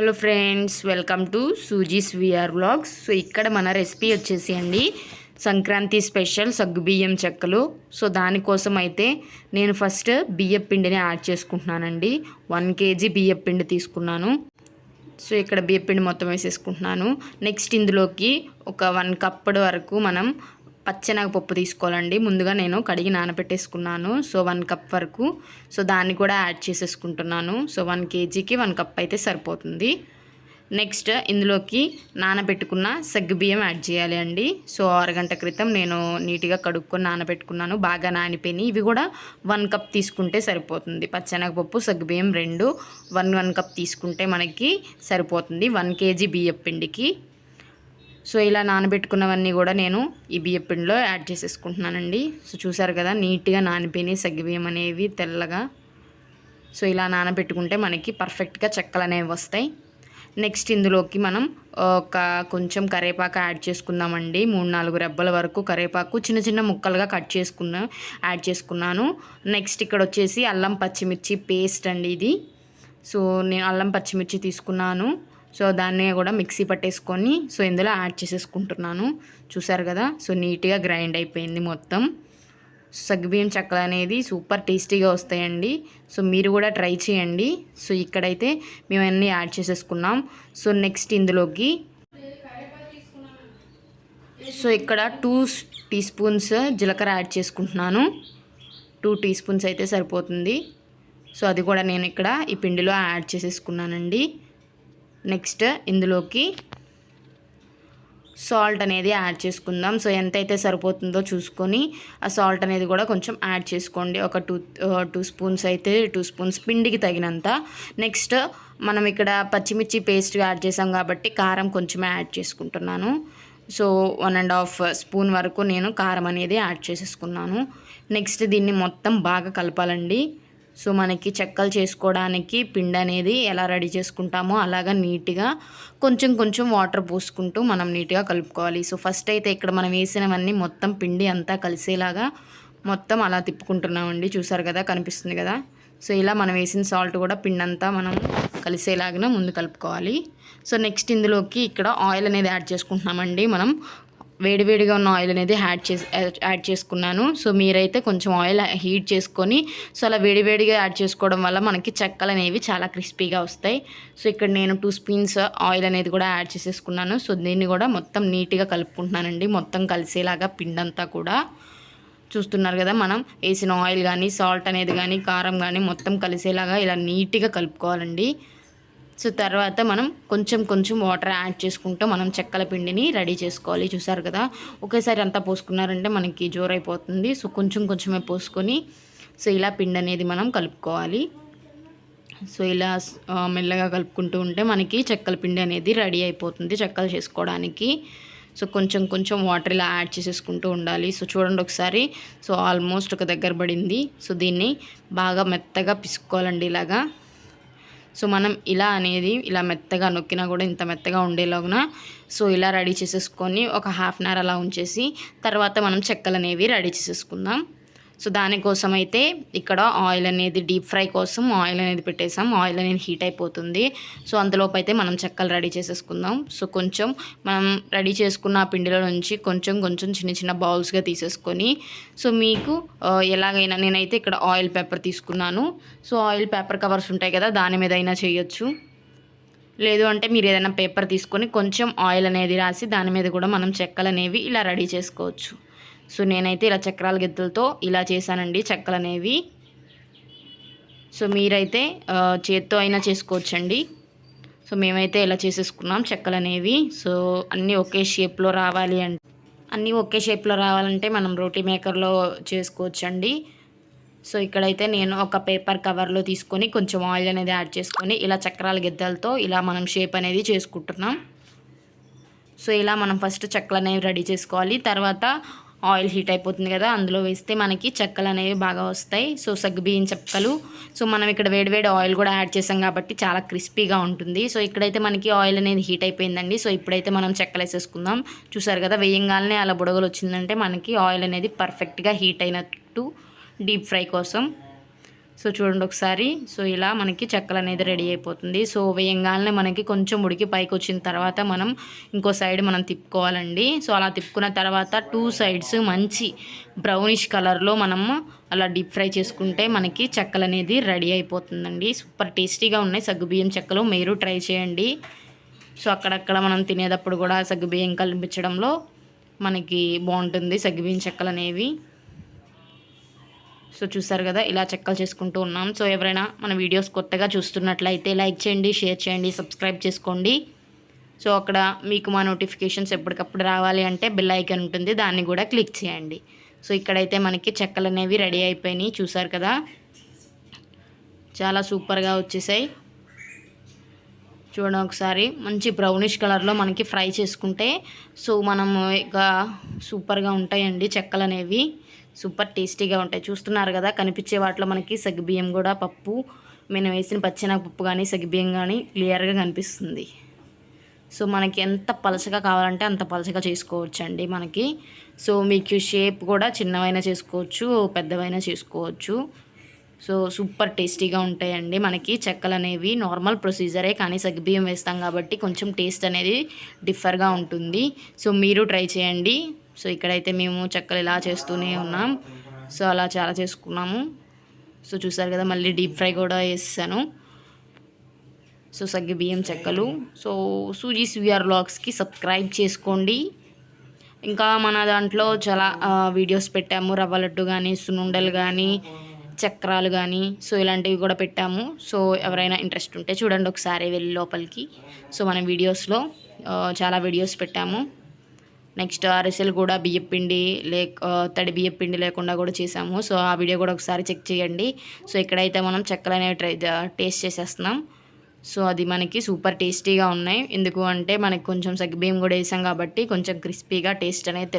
Hello friends welcome to Suzy's VR blogs so ఇక్కడ మన recipe వచ్చేసి అండి సంక్రాంతి స్పెషల్ సగ్గుబియ్యం చెక్కలు. సో దానికోసం అయితే నేను ఫస్ట్ బియ్యం పిండిని యాడ్ చేసుకుంటున్నానండి. వన్ కేజీ బియ్యం పిండి తీసుకున్నాను. సో ఇక్కడ బియ్యం పిండి మొత్తం వేసేసుకుంటున్నాను. నెక్స్ట్ ఇందులోకి ఒక వన్ కప్పటి వరకు మనం పచ్చెనగపప్పు తీసుకోవాలండి. ముందుగా నేను కడిగి నానబెట్టేసుకున్నాను. సో వన్ కప్ వరకు. సో దాన్ని కూడా యాడ్ చేసేసుకుంటున్నాను. సో వన్ కేజీకి వన్ కప్ అయితే సరిపోతుంది. నెక్స్ట్ ఇందులోకి నానబెట్టుకున్న సగ్గుబియ్యం యాడ్ చేయాలి అండి. సో అరగంట క్రితం నేను నీట్గా కడుక్కొని నానబెట్టుకున్నాను. బాగా నానిపోయినాయి. ఇవి కూడా వన్ కప్ తీసుకుంటే సరిపోతుంది. పచ్చెనగపప్పు సగ్గుబియ్యం రెండు. వన్ వన్ కప్ తీసుకుంటే మనకి సరిపోతుంది. వన్ కేజీ బియ్యం పిండికి. సో ఇలా నానబెట్టుకున్నవన్నీ కూడా నేను ఈ బియ్యం పిండిలో యాడ్ చేసేసుకుంటున్నానండి. సో చూసారు కదా నీట్గా నానిపోయినాయి సగ్గిబియ్యం అనేవి తెల్లగా. సో ఇలా నానబెట్టుకుంటే మనకి పర్ఫెక్ట్గా చెక్కలు అనేవి వస్తాయి. నెక్స్ట్ ఇందులోకి మనం ఒక కొంచెం కరేపాకు యాడ్ చేసుకుందామండి. మూడు నాలుగు రెబ్బల వరకు కరేపాకు చిన్న చిన్న ముక్కలుగా కట్ చేసుకున్నా యాడ్ చేసుకున్నాను. నెక్స్ట్ ఇక్కడ వచ్చేసి అల్లం పచ్చిమిర్చి పేస్ట్ అండి ఇది. సో నేను అల్లం పచ్చిమిర్చి తీసుకున్నాను. సో దాన్ని కూడా మిక్సీ పట్టేసుకొని సో ఇందులో యాడ్ చేసేసుకుంటున్నాను. చూసారు కదా? సో నీట్గా గ్రైండ్ అయిపోయింది మొత్తం. సగ్గుబియ్యం చెక్కలు అనేది సూపర్ టేస్టీగా వస్తాయండి. సో మీరు కూడా ట్రై చేయండి. సో ఇక్కడైతే మేము అన్నీ యాడ్ చేసేసుకున్నాం. సో నెక్స్ట్ ఇందులోకి సో ఇక్కడ టూ టీ స్పూన్స్ జీలకర్ర యాడ్ చేసుకుంటున్నాను. టూ టీ స్పూన్స్ అయితే సరిపోతుంది. సో అది కూడా నేను ఇక్కడ ఈ పిండిలో యాడ్ చేసేసుకున్నానండి. నెక్స్ట్ ఇందులోకి సాల్ట్ అనేది యాడ్ చేసుకుందాం. సో ఎంతైతే సరిపోతుందో చూసుకొని ఆ సాల్ట్ అనేది కూడా కొంచెం యాడ్ చేసుకోండి. ఒక టూ టూ స్పూన్స్ అయితే టూ స్పూన్స్ పిండికి తగినంత. నెక్స్ట్ మనం ఇక్కడ పచ్చిమిర్చి పేస్ట్ యాడ్ చేసాం కాబట్టి కారం కొంచెం యాడ్ చేసుకుంటున్నాను. So one and half spoon వరకు నేను కారం అనేది యాడ్ చేసేసుకున్నాను. నెక్స్ట్ దీన్ని మొత్తం బాగా కలపాలండి. సో మనకి చెక్కలు చేసుకోవడానికి పిండి అనేది ఎలా రెడీ చేసుకుంటామో అలాగా నీట్గా కొంచెం కొంచెం వాటర్ పోసుకుంటూ మనం నీట్గా కలుపుకోవాలి. సో ఫస్ట్ అయితే ఇక్కడ మనం వేసినవన్నీ మొత్తం పిండి అంతా కలిసేలాగా మొత్తం అలా తిప్పుకుంటున్నామండి. చూసారు కదా కనిపిస్తుంది కదా? సో ఇలా మనం వేసిన సాల్ట్ కూడా పిండి అంతా మనం కలిసేలాగా ముందు కలుపుకోవాలి. సో నెక్స్ట్ ఇందులోకి ఇక్కడ ఆయిల్ అనేది యాడ్ చేసుకుంటున్నామండి మనం. వేడివేడిగా ఉన్న ఆయిల్ అనేది యాడ్ చేసి యాడ్ చేసుకున్నాను. సో మీరైతే కొంచెం ఆయిల్ హీట్ చేసుకొని సో అలా వేడివేడిగా యాడ్ చేసుకోవడం వల్ల మనకి చెక్కలు అనేవి చాలా క్రిస్పీగా వస్తాయి. సో ఇక్కడ నేను టూ స్పూన్స్ ఆయిల్ అనేది కూడా యాడ్ చేసేసుకున్నాను. సో దీన్ని కూడా మొత్తం నీట్గా కలుపుకుంటున్నానండి. మొత్తం కలిసేలాగా పిండంతా కూడా. చూస్తున్నారు కదా మనం వేసిన ఆయిల్ కానీ సాల్ట్ అనేది కానీ కారం కానీ మొత్తం కలిసేలాగా ఇలా నీట్గా కలుపుకోవాలండి. సో తర్వాత మనం కొంచెం కొంచెం వాటర్ యాడ్ చేసుకుంటూ మనం చెక్కల పిండిని రెడీ చేసుకోవాలి. చూసారు కదా? ఒకేసారి అంతా పోసుకున్నారంటే మనకి జోరైపోతుంది. సో కొంచెం కొంచెమే పోసుకొని సో ఇలా పిండి అనేది మనం కలుపుకోవాలి. సో ఇలా మెల్లగా కలుపుకుంటూ ఉంటే మనకి చెక్కల పిండి అనేది రెడీ అయిపోతుంది చెక్కలు చేసుకోవడానికి. సో కొంచెం కొంచెం వాటర్ ఇలా యాడ్ చేసేసుకుంటూ ఉండాలి. సో చూడండి ఒకసారి. సో ఆల్మోస్ట్ ఒక దగ్గర పడింది. సో దీన్ని బాగా మెత్తగా పిసుకోవాలండి ఇలాగా. సో మనం ఇలా అనేది ఇలా మెత్తగా నొక్కినా కూడా ఇంత మెత్తగా ఉండేలాగున సో ఇలా రెడీ చేసేసుకొని ఒక హాఫ్ అన్ అవర్ అలా ఉంచేసి తర్వాత మనం చెక్కలు అనేవి రెడీ చేసేసుకుందాం. సో దానికోసం అయితే ఇక్కడ ఆయిల్ అనేది డీప్ ఫ్రై కోసం ఆయిల్ అనేది పెట్టేసాం. ఆయిల్ అనేది హీట్ అయిపోతుంది. సో అంతలోపు అయితే మనం చెక్కలు రెడీ చేసేసుకుందాం. సో కొంచెం మనం రెడీ చేసుకున్న పిండిలో నుంచి కొంచెం కొంచెం చిన్న చిన్న బౌల్స్గా తీసేసుకొని సో మీకు ఎలాగైనా నేనైతే ఇక్కడ ఆయిల్ పేపర్ తీసుకున్నాను. సో ఆయిల్ పేపర్ కవర్స్ ఉంటాయి కదా దాని మీద అయినా చేయొచ్చు. లేదు అంటే మీరు ఏదైనా పేపర్ తీసుకొని కొంచెం ఆయిల్ అనేది రాసి దాని మీద కూడా మనం చెక్కలు అనేవి ఇలా రెడీ చేసుకోవచ్చు. సో నేనైతే ఇలా చక్రాల గిద్దలతో ఇలా చేశానండి చెక్కలు అనేవి సో మీరైతే చేత్తో అయినా చేసుకోవచ్చండి. సో మేమైతే ఇలా చేసేసుకున్నాం చెక్కలు అనేవి సో అన్నీ ఒకే షేప్లో రావాలి అంటే అన్నీ ఒకే షేప్లో రావాలంటే మనం రోటీ మేకర్లో చేసుకోవచ్చండి. సో ఇక్కడైతే నేను ఒక పేపర్ కవర్లో తీసుకొని కొంచెం ఆయిల్ అనేది యాడ్ చేసుకొని ఇలా చక్రాల గిద్దలతో ఇలా మనం షేప్ అనేది చేసుకుంటున్నాం. సో ఇలా మనం ఫస్ట్ చెక్కలు అనేవి రెడీ చేసుకోవాలి. తర్వాత ఆయిల్ హీట్ అయిపోతుంది కదా అందులో వేస్తే మనకి చెక్కలు అనేవి బాగా వస్తాయి. సో సగ్గుబియ్యం చెక్కలు. సో మనం ఇక్కడ వేడివేడి ఆయిల్ కూడా యాడ్ చేసాం కాబట్టి చాలా క్రిస్పీగా ఉంటుంది. సో ఇక్కడైతే మనకి ఆయిల్ అనేది హీట్ అయిపోయిందండి. సో ఇప్పుడైతే మనం చెక్కలు వేసేసుకుందాం. చూసారు కదా వేయంగానే అలా బుడగలు వచ్చిందంటే మనకి ఆయిల్ అనేది పర్ఫెక్ట్గా హీట్ అయినట్టు డీప్ ఫ్రై కోసం సో చూడండి ఒకసారి. సో ఇలా మనకి చెక్కలు అనేది రెడీ అయిపోతుంది. సో వేయంగానే మనకి కొంచెం ఉడికి పైకి వచ్చిన తర్వాత మనం ఇంకో సైడ్ మనం తిప్పుకోవాలండి. సో అలా తిప్పుకున్న తర్వాత టూ సైడ్స్ మంచి బ్రౌనిష్ కలర్లో మనము అలా డీప్ ఫ్రై చేసుకుంటే మనకి చెక్కలు అనేది రెడీ అయిపోతుందండి. సూపర్ టేస్టీగా ఉన్నాయి. సగ్గుబియ్యం చెక్కలు మీరు ట్రై చేయండి. సో అక్కడక్కడ మనం తినేటప్పుడు కూడా సగ్గుబియ్యం కనిపించడంలో మనకి బాగుంటుంది సగ్గుబియ్యం చెక్కలు అనేవి. సో చూసారు కదా ఇలా చెక్కలు చేసుకుంటూ ఉన్నాం. సో ఎవరైనా మన వీడియోస్ కొత్తగా చూస్తున్నట్లయితే లైక్ చేయండి షేర్ చేయండి సబ్స్క్రైబ్ చేసుకోండి. సో అక్కడ మీకు మా నోటిఫికేషన్స్ ఎప్పటికప్పుడు రావాలి అంటే బెల్ ఐకన్ ఉంటుంది దాన్ని కూడా క్లిక్ చేయండి. సో ఇక్కడైతే మనకి చెక్కలు అనేవి రెడీ అయిపోయినాయి చూసారు కదా. చాలా సూపర్గా వచ్చేసాయి. చూడండి ఒకసారి మంచి బ్రౌనిష్ కలర్లో మనకి ఫ్రై చేసుకుంటే సో మనము ఇక సూపర్గా ఉంటాయండి చెక్కలు అనేవి. సూపర్ టేస్టీగా ఉంటాయి. చూస్తున్నారు కదా కనిపించే వాటిలో మనకి సగ్గుబియ్యం కూడా పప్పు మేము వేసిన పచ్చెనగపప్పు కానీ సగ్గుబియ్యం కానీ క్లియర్గా కనిపిస్తుంది. సో మనకి ఎంత పలచగా కావాలంటే అంత పలచగా చేసుకోవచ్చండి మనకి. సో మీకు షేప్ కూడా చిన్నవైనా చేసుకోవచ్చు పెద్దవైనా చేసుకోవచ్చు. సో సూపర్ టేస్టీగా ఉంటాయండి మనకి. చెక్కలు అనేవి నార్మల్ ప్రొసీజరే కానీ సగ్గుబియ్యం వేస్తాం కాబట్టి కొంచెం టేస్ట్ అనేది డిఫర్గా ఉంటుంది. సో మీరు ట్రై చేయండి. సో ఇక్కడైతే మేము చెక్కలు ఇలా చేస్తూనే ఉన్నాం. సో అలా చాలా చేసుకున్నాము. సో చూసారు కదా మళ్ళీ డీప్ ఫ్రై కూడా వేసాను సో సగ్గి బియ్యం చెక్కలు. సో సూజీ సివిఆర్ బ్లాగ్స్కి సబ్స్క్రైబ్ చేసుకోండి. ఇంకా మన దాంట్లో చాలా వీడియోస్ పెట్టాము. రవ్వ లడ్డు కానీ సునుండలు కానీ చక్రాలు కానీ సో ఇలాంటివి కూడా పెట్టాము. సో ఎవరైనా ఇంట్రెస్ట్ ఉంటే చూడండి ఒకసారి వెళ్ళి లోపలికి. సో మన వీడియోస్లో చాలా వీడియోస్ పెట్టాము. నెక్స్ట్ అరిసెలు కూడా బియ్యపిండి లేక తడి బియ్యపిండి లేకుండా కూడా చేసాము. సో ఆ వీడియో కూడా ఒకసారి చెక్ చేయండి. సో ఇక్కడైతే మనం చెక్కలు అనేవి ట్రై టేస్ట్ చేసేస్తున్నాం. సో అది మనకి సూపర్ టేస్టీగా ఉన్నాయి. ఎందుకు అంటే మనకి కొంచెం సగ్గుబియ్యం కూడా వేసాం కాబట్టి కొంచెం క్రిస్పీగా టేస్ట్ అనేది